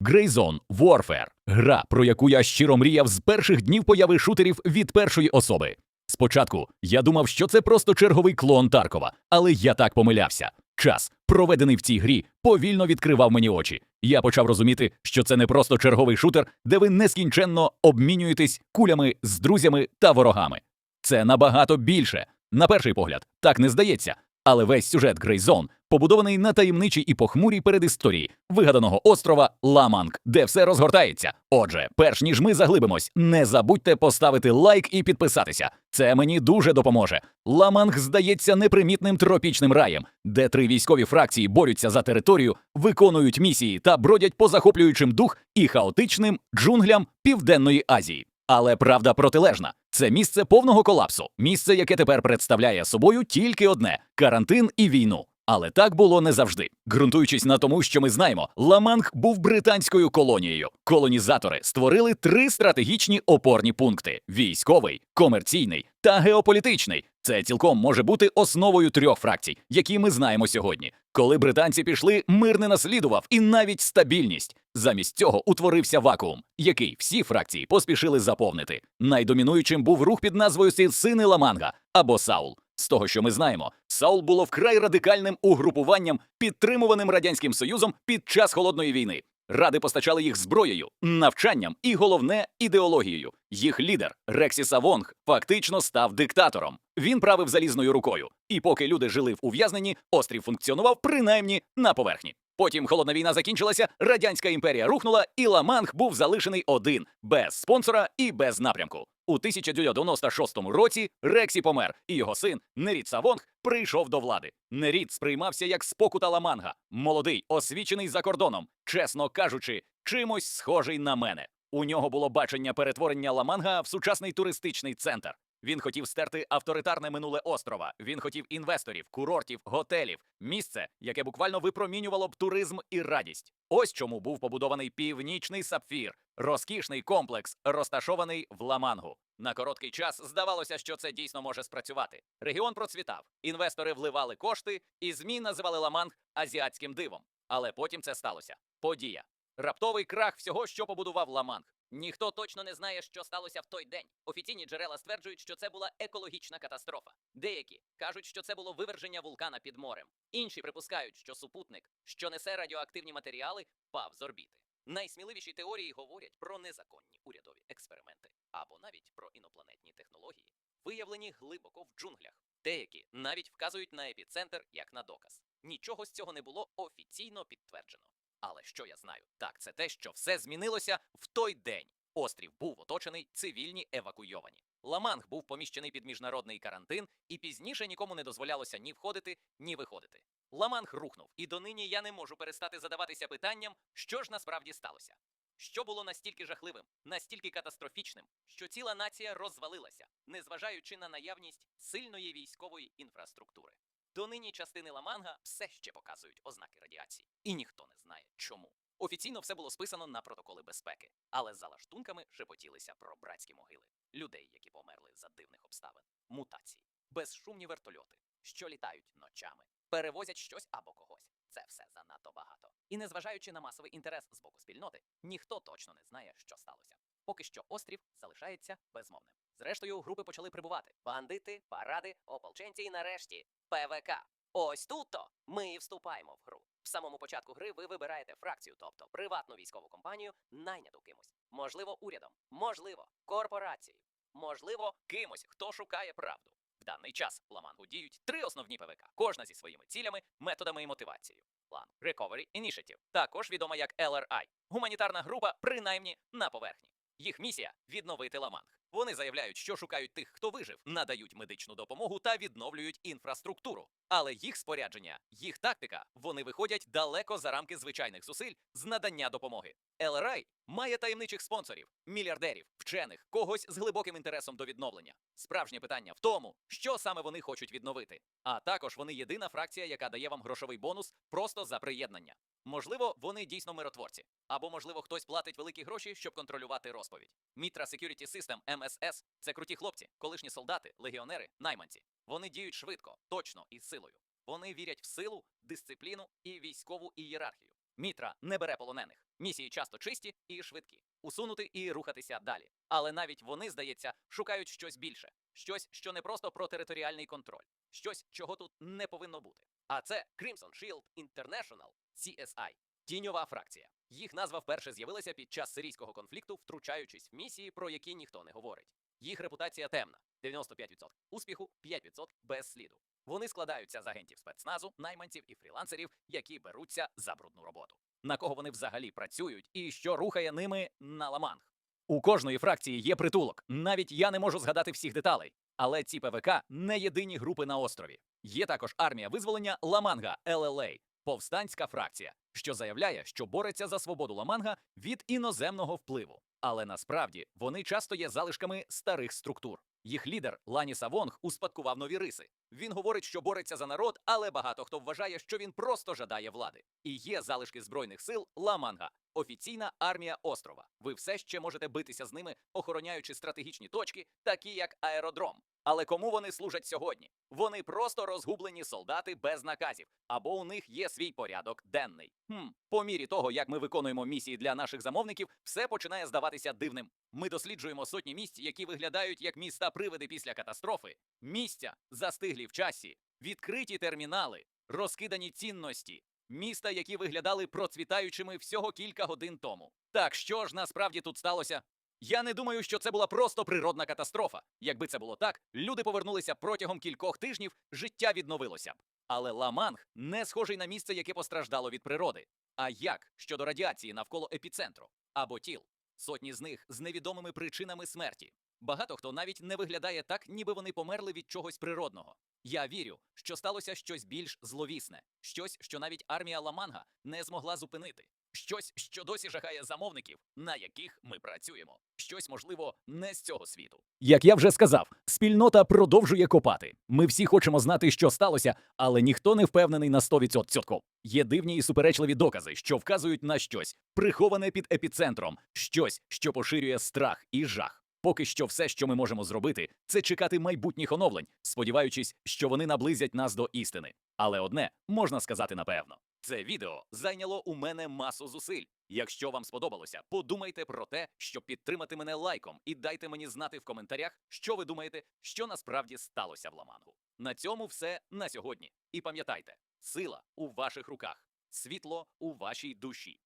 Greyzone Warfare – гра, про яку я щиро мріяв з перших днів появи шутерів від першої особи. Спочатку я думав, що це просто черговий клон Таркова, але я так помилявся. Час, проведений в цій грі, повільно відкривав мені очі. Я почав розуміти, що це не просто черговий шутер, де ви нескінченно обмінюєтесь кулями з друзями та ворогами. Це набагато більше. На перший погляд, так не здається. Але весь сюжет Greyzone побудований на таємничій і похмурій передісторії вигаданого острова Ламанг, де все розгортається. Отже, перш ніж ми заглибимось, не забудьте поставити лайк і підписатися. Це мені дуже допоможе. Ламанг здається непримітним тропічним раєм, де три військові фракції борються за територію, виконують місії та бродять по захоплюючим дух і хаотичним джунглям Південної Азії. Але правда протилежна. Це місце повного колапсу, місце, яке тепер представляє собою тільки одне карантин і війну. Але так було не завжди. Ґрунтуючись на тому, що ми знаємо, Ламанг був британською колонією. Колонізатори створили три стратегічні опорні пункти: військовий, комерційний та геополітичний. Це цілком може бути основою трьох фракцій, які ми знаємо сьогодні. Коли британці пішли, мир не наслідував і навіть стабільність. Замість цього утворився вакуум, який всі фракції поспішили заповнити. Найдомінуючим був рух під назвою Сини Ламанга або Саул. З того, що ми знаємо, Саул було вкрай радикальним угрупуванням, підтримуваним радянським союзом під час холодної війни. Ради постачали їх зброєю, навчанням і головне ідеологією. Їх лідер Рексі Савонг фактично став диктатором. Він правив залізною рукою. І поки люди жили в ув'язненні, острів функціонував принаймні на поверхні. Потім холодна війна закінчилася, радянська імперія рухнула, і Ламанг був залишений один без спонсора і без напрямку. У 1996 році Рексі помер, і його син Неріт Савонг прийшов до влади. Неріт сприймався як спокута Ламанга, молодий, освічений за кордоном, чесно кажучи, чимось схожий на мене. У нього було бачення перетворення Ламанга в сучасний туристичний центр. Він хотів стерти авторитарне минуле острова. Він хотів інвесторів, курортів, готелів, місце, яке буквально випромінювало б туризм і радість. Ось чому був побудований північний сапфір, розкішний комплекс, розташований в Ламангу. На короткий час здавалося, що це дійсно може спрацювати. Регіон процвітав, інвестори вливали кошти, і змі називали Ламанг азіатським дивом. Але потім це сталося. Подія. Раптовий крах всього, що побудував Ламанг. Ніхто точно не знає, що сталося в той день. Офіційні джерела стверджують, що це була екологічна катастрофа. Деякі кажуть, що це було виверження вулкана під морем. Інші припускають, що супутник, що несе радіоактивні матеріали, впав з орбіти. Найсміливіші теорії говорять про незаконні урядові експерименти або навіть про інопланетні технології, виявлені глибоко в джунглях. Деякі навіть вказують на епіцентр як на доказ. Нічого з цього не було офіційно підтверджено. Але що я знаю? Так, це те, що все змінилося в той день. Острів був оточений, цивільні евакуйовані. Ламанг був поміщений під міжнародний карантин, і пізніше нікому не дозволялося ні входити, ні виходити. Ламанг рухнув, і донині я не можу перестати задаватися питанням, що ж насправді сталося. Що було настільки жахливим, настільки катастрофічним, що ціла нація розвалилася, незважаючи на наявність сильної військової інфраструктури. Донині частини Ламанга все ще показують ознаки радіації, і ніхто не знає чому. Офіційно все було списано на протоколи безпеки, але за лаштунками шепотілися про братські могили, людей, які померли за дивних обставин, мутації, безшумні вертольоти, що літають ночами, перевозять щось або когось. Це все занадто багато. І незважаючи на масовий інтерес з боку спільноти, ніхто точно не знає, що сталося. Поки що острів залишається безмовним. Зрештою, групи почали прибувати: бандити, паради, ополченці і нарешті ПВК. Ось тут-то ми і вступаємо в гру. В самому початку гри ви вибираєте фракцію, тобто приватну військову компанію, найняту кимось. Можливо, урядом, можливо, корпорацією, можливо, кимось, хто шукає правду. В даний час Ламангу діють три основні ПВК, кожна зі своїми цілями, методами і мотивацією. План Recovery Initiative, також відома як LRI, гуманітарна група, принаймні на поверхні. Їх місія відновити Ламанг. Вони заявляють, що шукають тих, хто вижив, надають медичну допомогу та відновлюють інфраструктуру. Але їх спорядження, їх тактика, вони виходять далеко за рамки звичайних зусиль з надання допомоги. LRI має таємничих спонсорів, мільярдерів, вчених, когось з глибоким інтересом до відновлення. Справжнє питання в тому, що саме вони хочуть відновити. А також вони єдина фракція, яка дає вам грошовий бонус просто за приєднання. Можливо, вони дійсно миротворці, або можливо хтось платить великі гроші, щоб контролювати розповідь. Mitra Security System MSS – це круті хлопці, колишні солдати, легіонери, найманці. Вони діють швидко, точно і силою. Вони вірять в силу, дисципліну і військову ієрархію. Мітра не бере полонених. Місії часто чисті і швидкі. Усунути і рухатися далі. Але навіть вони, здається, шукають щось більше, щось, що не просто про територіальний контроль, щось, чого тут не повинно бути. А це Crimson Shield International CSI. Тіньова фракція. Їх назва вперше з'явилася під час сирійського конфлікту, втручаючись в місії, про які ніхто не говорить. Їх репутація темна: 95% успіху, 5% без сліду. Вони складаються з агентів спецназу, найманців і фрілансерів, які беруться за брудну роботу. На кого вони взагалі працюють і що рухає ними на ламанг? У кожної фракції є притулок. Навіть я не можу згадати всіх деталей. Але ці ПВК не єдині групи на острові. Є також армія визволення Ламанга ЛЛА, повстанська фракція, що заявляє, що бореться за свободу Ламанга від іноземного впливу. Але насправді вони часто є залишками старих структур. Їх лідер Лані Савонг успадкував нові риси. Він говорить, що бореться за народ, але багато хто вважає, що він просто жадає влади. І є залишки збройних сил Ламанга, офіційна армія острова. Ви все ще можете битися з ними, охороняючи стратегічні точки, такі як аеродром. Але кому вони служать сьогодні? Вони просто розгублені солдати без наказів, або у них є свій порядок денний. Хм, по мірі того, як ми виконуємо місії для наших замовників, все починає здаватися дивним. Ми досліджуємо сотні місць, які виглядають як міста привиди після катастрофи, місця застиглі в часі, відкриті термінали, розкидані цінності, міста, які виглядали процвітаючими всього кілька годин тому. Так що ж насправді тут сталося? Я не думаю, що це була просто природна катастрофа. Якби це було так, люди повернулися протягом кількох тижнів, життя відновилося б. Але Ламанг не схожий на місце, яке постраждало від природи. А як щодо радіації навколо епіцентру або тіл? Сотні з них з невідомими причинами смерті. Багато хто навіть не виглядає так, ніби вони померли від чогось природного. Я вірю, що сталося щось більш зловісне, щось, що навіть армія Ламанга не змогла зупинити. Щось, що досі жахає замовників, на яких ми працюємо. Щось, можливо, не з цього світу. Як я вже сказав, спільнота продовжує копати. Ми всі хочемо знати, що сталося, але ніхто не впевнений на 100%. Є дивні і суперечливі докази, що вказують на щось, приховане під епіцентром, щось, що поширює страх і жах. Поки що, все, що ми можемо зробити, це чекати майбутніх оновлень, сподіваючись, що вони наблизять нас до істини. Але одне можна сказати напевно: це відео зайняло у мене масу зусиль. Якщо вам сподобалося, подумайте про те, щоб підтримати мене лайком, і дайте мені знати в коментарях, що ви думаєте, що насправді сталося в Ламангу. На цьому все на сьогодні. І пам'ятайте, сила у ваших руках, світло у вашій душі.